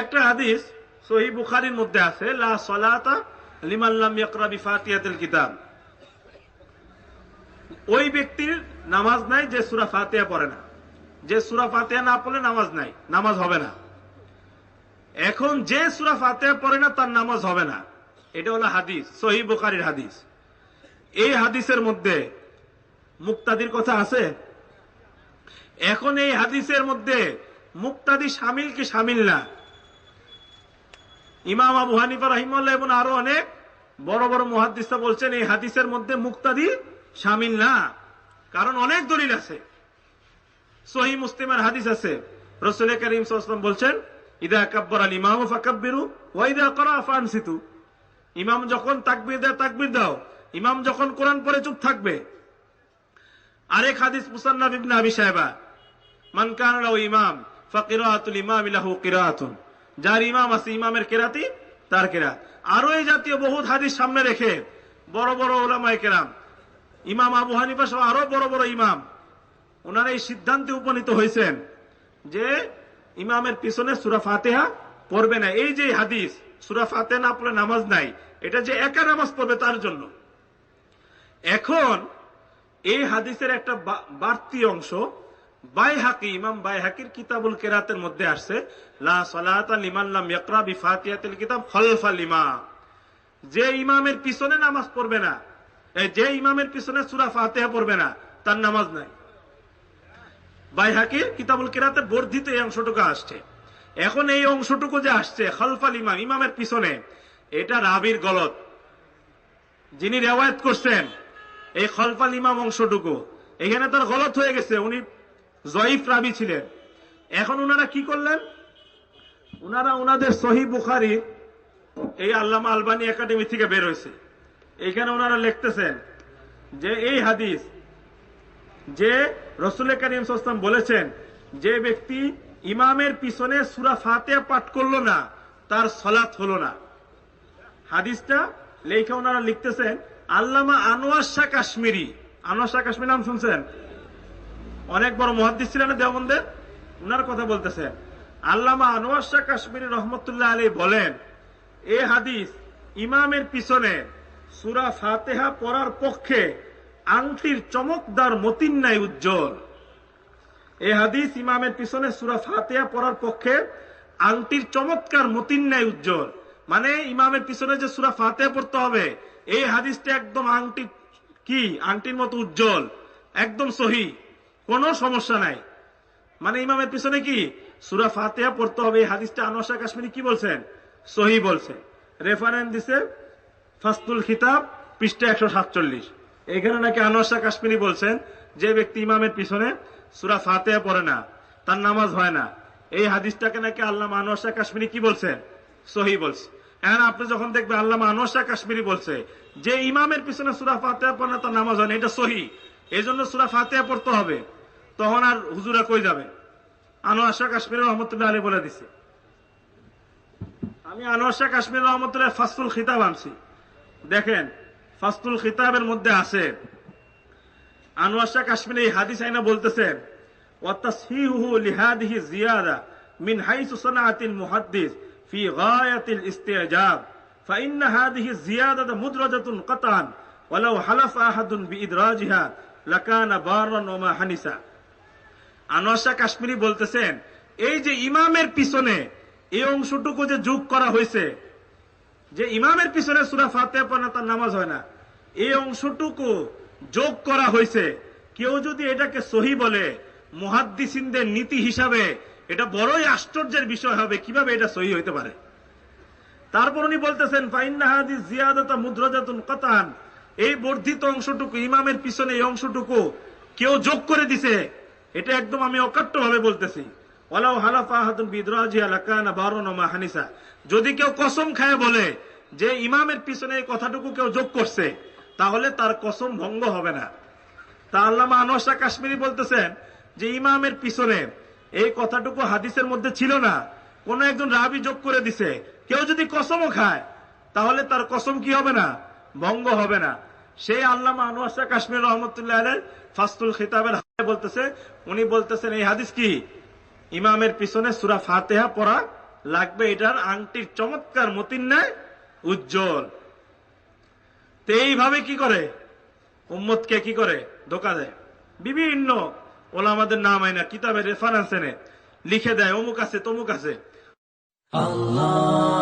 একটা হাদিস সহি বুখারির মধ্যে আছে কিতাব। ওই ব্যক্তির নামাজ নাই যে সুরা ফাতিহা পড়ে না। যে সুরা ফাতিহা না পড়লে নামাজ নাই, নামাজ হবে না। এখন যে সুরা ফাতিহা পড়ে না, তার নামাজ হবে না। এটা হলো হাদিস সহি বুখারির হাদিস। এই হাদিসের মধ্যে মুক্তাদির কথা আছে? এখন এই হাদিসের মধ্যে মুক্তাদি সামিল কি সামিল না? ইমাম আবু হানিফা রহিমাল্লাহ এবং আরও অনেক বড় বড় মহাদিসা বলছেন, এই হাদিসের মধ্যে মুক্তাদি সামিল না। কারণ অনেক দলিল আছে। সহি মুসলিমের হাদিস আছে। রসুল করিম সাল্লাম বলছেন, ইদা কাব্বর আল ইমাম ফাকাব্বিরু ওয়াইদা করা ফানসিতু ইমাম যখন তাকবির দেয়, তাকবির দাও। ইমাম যখন কোরআন পড়ে, চুপ থাকবে। আরেক হাদিস মুসান্নাব ইবনে আবি সাহেবা মান কান ইমাম, ফাকিরাতুল ইমাম লাহু কিরাতুন। যার ইমাম আছে, ইমামের কেরাতি, তার কেরাত। আরও এই জাতীয় বহুত হাদিস সামনে রেখে বড় বড় ওলামায়ে কেরাম, ইমাম আবু হানিফা সহ আরও বড় বড় ইমাম, ওনারা এই সিদ্ধান্তে উপনীত হয়েছেন যে ইমামের পিছনে সুরা ফাতেহা পড়বে না। এই যে হাদিস, সুরা ফাতেহা না পড়লে নামাজ নাই, এটা যে একা নামাজ পড়বে তার জন্য। এখন এই হাদিসের একটা বাড়তি অংশ ইমাম কিতাবুল মধ্যে আসছে ইমামের পিছনে নামাজ পড়বে না যে ইমামের পিছনে কিতাবুল কেরাতের বর্ধিত এই অংশটুকু আসছে। এখন এই অংশটুকু যে আসছে খলফাল ইমাম ইমামের পিছনে, এটা রাবির গলত। যিনি রেওয়ায়ত করছেন, এই খলফাল ইমাম অংশটুকু, এখানে তার গলত হয়ে গেছে। উনি জয়ীফ রাবি ছিলেন। এখন ওনারা কি করলেন? ওনারা ওনাদের সহি বুখারি এই আল্লামা আলবানি একাডেমি থেকে বের হয়েছে। এখানে ওনারা লিখতেছেন যে এই হাদিস যে রসুল করিম সাল্লাম বলেছেন, যে ব্যক্তি ইমামের পিছনে সুরা ফাতে পাঠ করল না, তার সলাৎ হলো না। হাদিসটা লেখা ওনারা লিখতেছেন, আল্লামা আনোয়ার শাহ কাশ্মীরি। আনোয়ার শাহ কাশ্মীর নাম শুনছেন? অনেক বড় মহাদিস ছিলেন দেওবন্দের? ওনার কথা বলতেছে। আল্লামা আনোয়ার শাহ কাশ্মীরি রহমতুল্লাহ আলী বলেন, এ হাদিস ইমামের পিছনে সুরা ফাতেহা পড়ার পক্ষে আংটির চমকদার মতিন নাই উজ্জ্বল। এ হাদিস ইমামের পিছনে সুরা ফাতেহা পড়ার পক্ষে আংটির চমৎকার মতিন নাই উজ্জ্বল। মানে ইমামের পিছনে যে সুরা ফাতেহা পড়তে হবে, এই হাদিসটা একদম আংটি কি? আংটির মতো উজ্জ্বল, একদম সহি। কোনো সমস্যা নাই। মানে ইমামের পিছনে কি? সুরা ফাতেহা পড়তে হবে, এই হাদিসটা আনোয়ার কাশ্মীরি কি বলছেন? সহি বলছে। রেফারেন্স দিছে ফাস্তুল খিতাব, পৃষ্ঠা একশো সাতচল্লিশ। এখানে নাকি আনোয়ার কাশ্মীরি বলছেন, যে ব্যক্তি ইমামের পিছনে সুরা ফাতেহা পড়ে না, তার নামাজ হয় না। এই হাদিসটাকে নাকি আল্লাহ আনোয়ার কাশ্মীরি কি বলছেন সহি বলছে। এখন আপনি যখন দেখবেন আল্লাহ আনোয়ার কাশ্মীরি বলছে, যে ইমামের পিছনে সুরা ফাতেহা পড়ে না, তার নামাজ হয় না, এটা সহি। এই জন্য সুরা ফাতেহা পড়তে হবে তখন আর হুজুরা কই যাবে আনোয়ার শাহ কাশ্মীর রহমতুল্লাহ আলী বলে দিছে আমি আনোয়ার শাহ কাশ্মীর রহমতুল্লাহ ফাস্তুল খিতাব আনছি দেখেন ফাস্তুল খিতাবের মধ্যে আছে আনোয়ার শাহ কাশ্মীর এই হাদিস আইনা বলতেছেন ওয়াতাসহিহু লিহাদিহি জিয়াদা মিন হাইসু সানাআতিল মুহাদ্দিস ফি গায়াতিল ইস্তিজাব فإن هذه الزيادة مدرجة قطعا ولو حلف أحد بإدراجها আনোয়াশা কাশ্মীরি বলতেছেন, এই যে ইমামের পিছনে এই অংশটুকু যে যোগ করা হয়েছে, যে ইমামের পিছনে সুরা ফাতে তার নামাজ হয় না। এই অংশটুকু যোগ করা হয়েছে। কেউ যদি এটাকে সহি বলে, মহাদ্দিসিনদের নীতি হিসাবে, এটা বড়ই আশ্চর্যের বিষয় হবে, কীভাবে এটা সহি হইতে পারে? তারপর উনি বলতেছেন, ফাইন্না হাদিস জিয়াদা মুদ্রাজাতুন কাতান। এই বর্ধিত অংশটুকু, ইমামের পিছনে এই অংশটুকু কেউ যোগ করে দিছে, এটা একদম আমি অকাট্য ভাবে বলতেছি। ওয়ালাউ হালাফা আহাদুন বিদরাজিয়া লাকানা বারুন ওয়া মা হানিসা যদি কেউ কসম খায় বলে যে ইমামের পিছনে এই কথাটুকু কেউ যোগ করছে, তাহলে তার কসম ভঙ্গ হবে না। তা আল্লামা শাহ কাশ্মীরি বলতেছেন যে ইমামের পিছনে এই কথাটুকু হাদিসের মধ্যে ছিল না। কোন একজন রাবি যোগ করে দিছে, কেউ যদি কসমও খায়, তাহলে তার কসম কি হবে না? ভঙ্গ হবে না। সেই আল্লামা আনোয়ার কাশ্মীর রহমতুল্লাহ আলের ফাস্তুল খিতাবের হাতে বলতেছে, উনি বলতেছেন, এই হাদিস কি? ইমামের পিছনে সুরা ফাতেহা পড়া লাগবে, এটার আংটির চমৎকার মতির ন্যায় উজ্জ্বল। এইভাবে কি করে? উম্মতকে কি করে? ধোকা দেয়। বিভিন্ন ওলামাদের নাম হয় না কিতাবের রেফারেন্স এনে লিখে দেয়, অমুক আছে, তমুক আছে। Allah